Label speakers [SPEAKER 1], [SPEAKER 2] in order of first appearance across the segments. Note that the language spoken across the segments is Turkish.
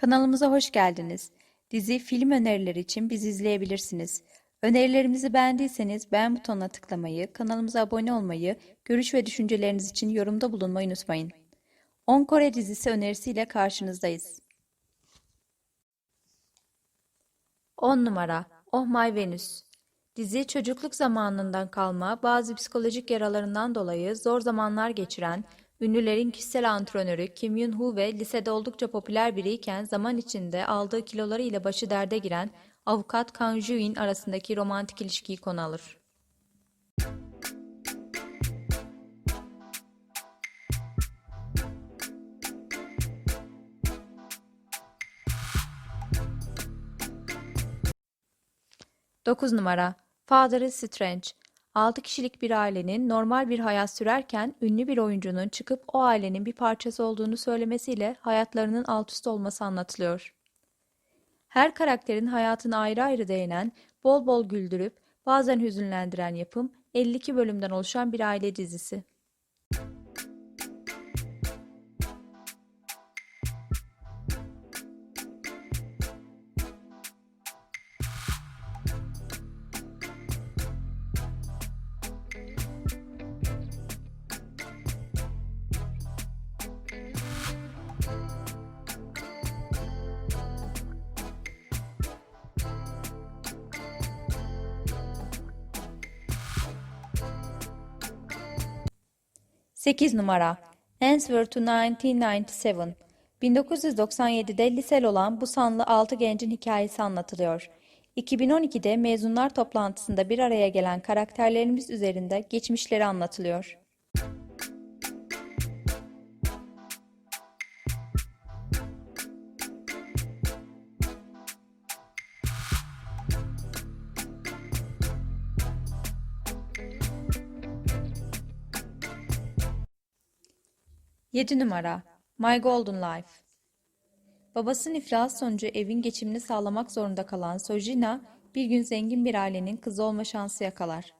[SPEAKER 1] Kanalımıza hoş geldiniz. Dizi, film önerileri için bizi izleyebilirsiniz. Önerilerimizi beğendiyseniz beğen butonuna tıklamayı, kanalımıza abone olmayı, görüş ve düşünceleriniz için yorumda bulunmayı unutmayın. 10 Kore dizisi önerisiyle karşınızdayız. 10 numara Oh My Venus Dizi çocukluk zamanından kalma bazı psikolojik yaralarından dolayı zor zamanlar geçiren, ünlülerin kişisel antrenörü Kim Yun-ho ve lisede oldukça popüler biriyken zaman içinde aldığı kiloları ile başı derde giren avukat Kang Joo-in arasındaki romantik ilişkiyi konu alır. Dokuz numara Father is Strange 6 kişilik bir ailenin normal bir hayat sürerken ünlü bir oyuncunun çıkıp o ailenin bir parçası olduğunu söylemesiyle hayatlarının alt üst olması anlatılıyor. Her karakterin hayatına ayrı ayrı değinen, bol bol güldürüp bazen hüzünlendiren yapım 52 bölümden oluşan bir aile dizisi. Sekiz numara Answer to 1997 1997'de lisel olan bu sanlı altı gencin hikayesi anlatılıyor. 2012'de mezunlar toplantısında bir araya gelen karakterlerimiz üzerinde geçmişleri anlatılıyor. Yedi numara My Golden Life Babasının iflas sonucu evin geçimini sağlamak zorunda kalan Sojina bir gün zengin bir ailenin kızı olma şansı yakalar.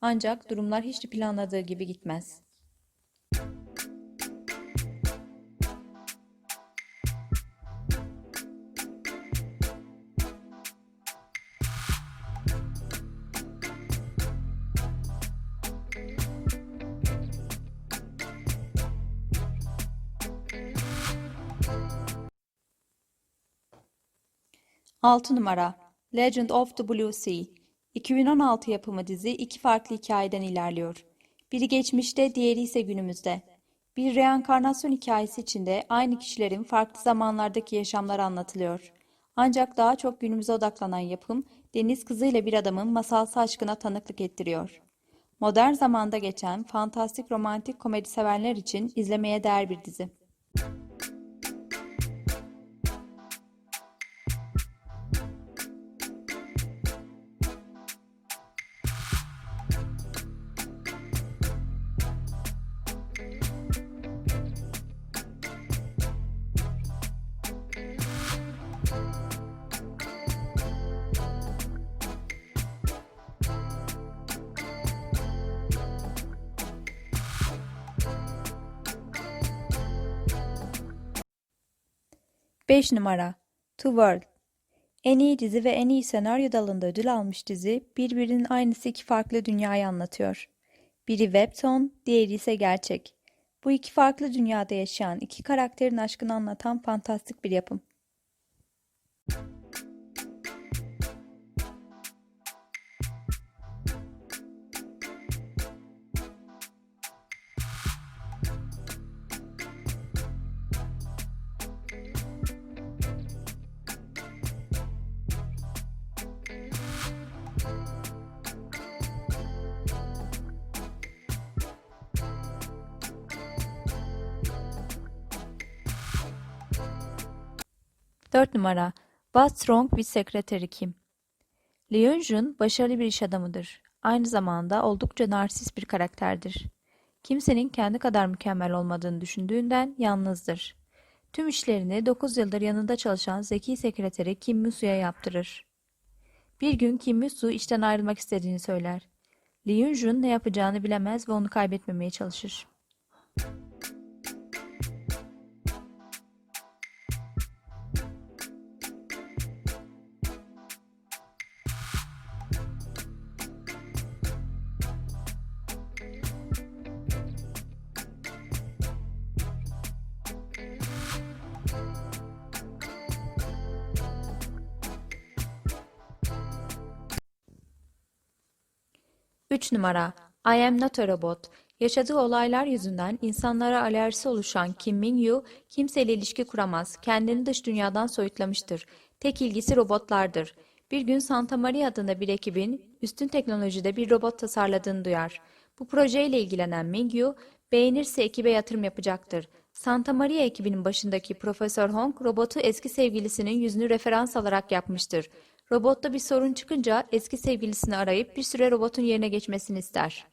[SPEAKER 1] Ancak durumlar hiç de planladığı gibi gitmez. Altı numara Legend of the Blue Sea 2016 yapımı dizi iki farklı hikayeden ilerliyor. Biri geçmişte, diğeri ise günümüzde. Bir reenkarnasyon hikayesi içinde aynı kişilerin farklı zamanlardaki yaşamları anlatılıyor. Ancak daha çok günümüze odaklanan yapım, deniz kızıyla bir adamın masalsı aşkına tanıklık ettiriyor. Modern zamanda geçen fantastik romantik komedi sevenler için izlemeye değer bir dizi. Beş numara To World En iyi dizi ve en iyi senaryo dalında ödül almış dizi birbirinin aynısı iki farklı dünyayı anlatıyor. Biri webtoon, diğeri ise gerçek. Bu iki farklı dünyada yaşayan iki karakterin aşkını anlatan fantastik bir yapım. Dört numara What's Wrong with Secretary Kim Lee Eun-jun başarılı bir iş adamıdır. Aynı zamanda oldukça narsist bir karakterdir. Kimsenin kendi kadar mükemmel olmadığını düşündüğünden yalnızdır. Tüm işlerini 9 yıldır yanında çalışan zeki sekreteri Kim Musu'ya yaptırır. Bir gün Kim Musu işten ayrılmak istediğini söyler. Lee Eun-jun ne yapacağını bilemez ve onu kaybetmemeye çalışır. 3 numara I am not a robot. Yaşadığı olaylar yüzünden insanlara alerjisi oluşan Kim Min-yu kimseyle ilişki kuramaz, kendini dış dünyadan soyutlamıştır. Tek ilgisi robotlardır. Bir gün Santa Maria adında bir ekibin üstün teknolojide bir robot tasarladığını duyar. Bu projeyle ilgilenen Mingyu, beğenirse ekibe yatırım yapacaktır. Santa Maria ekibinin başındaki Profesör Hong, robotu eski sevgilisinin yüzünü referans alarak yapmıştır. Robotta bir sorun çıkınca eski sevgilisini arayıp bir süre robotun yerine geçmesini ister.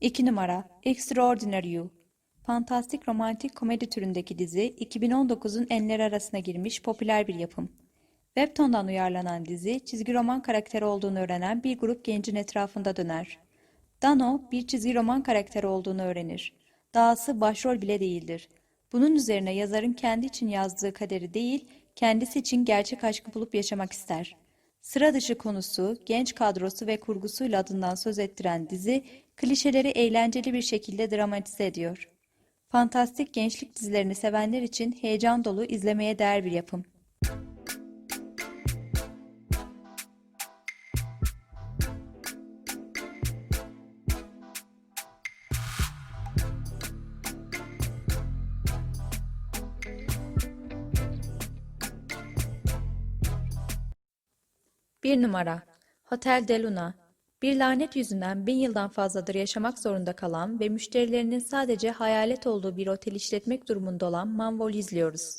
[SPEAKER 1] İki numara Extraordinary You Fantastik romantik komedi türündeki dizi 2019'un enleri arasına girmiş popüler bir yapım. Webtoon'dan uyarlanan dizi çizgi roman karakteri olduğunu öğrenen bir grup gencin etrafında döner. Dano bir çizgi roman karakteri olduğunu öğrenir. Dahası başrol bile değildir. Bunun üzerine yazarın kendi için yazdığı kaderi değil, kendisi için gerçek aşkı bulup yaşamak ister. Sıra dışı konusu, genç kadrosu ve kurgusuyla adından söz ettiren dizi, klişeleri eğlenceli bir şekilde dramatize ediyor. Fantastik gençlik dizilerini sevenler için heyecan dolu izlemeye değer bir yapım. Bir numara Hotel de Luna Bir lanet yüzünden bin yıldan fazladır yaşamak zorunda kalan ve müşterilerinin sadece hayalet olduğu bir otel işletmek durumunda olan Manvol'u izliyoruz.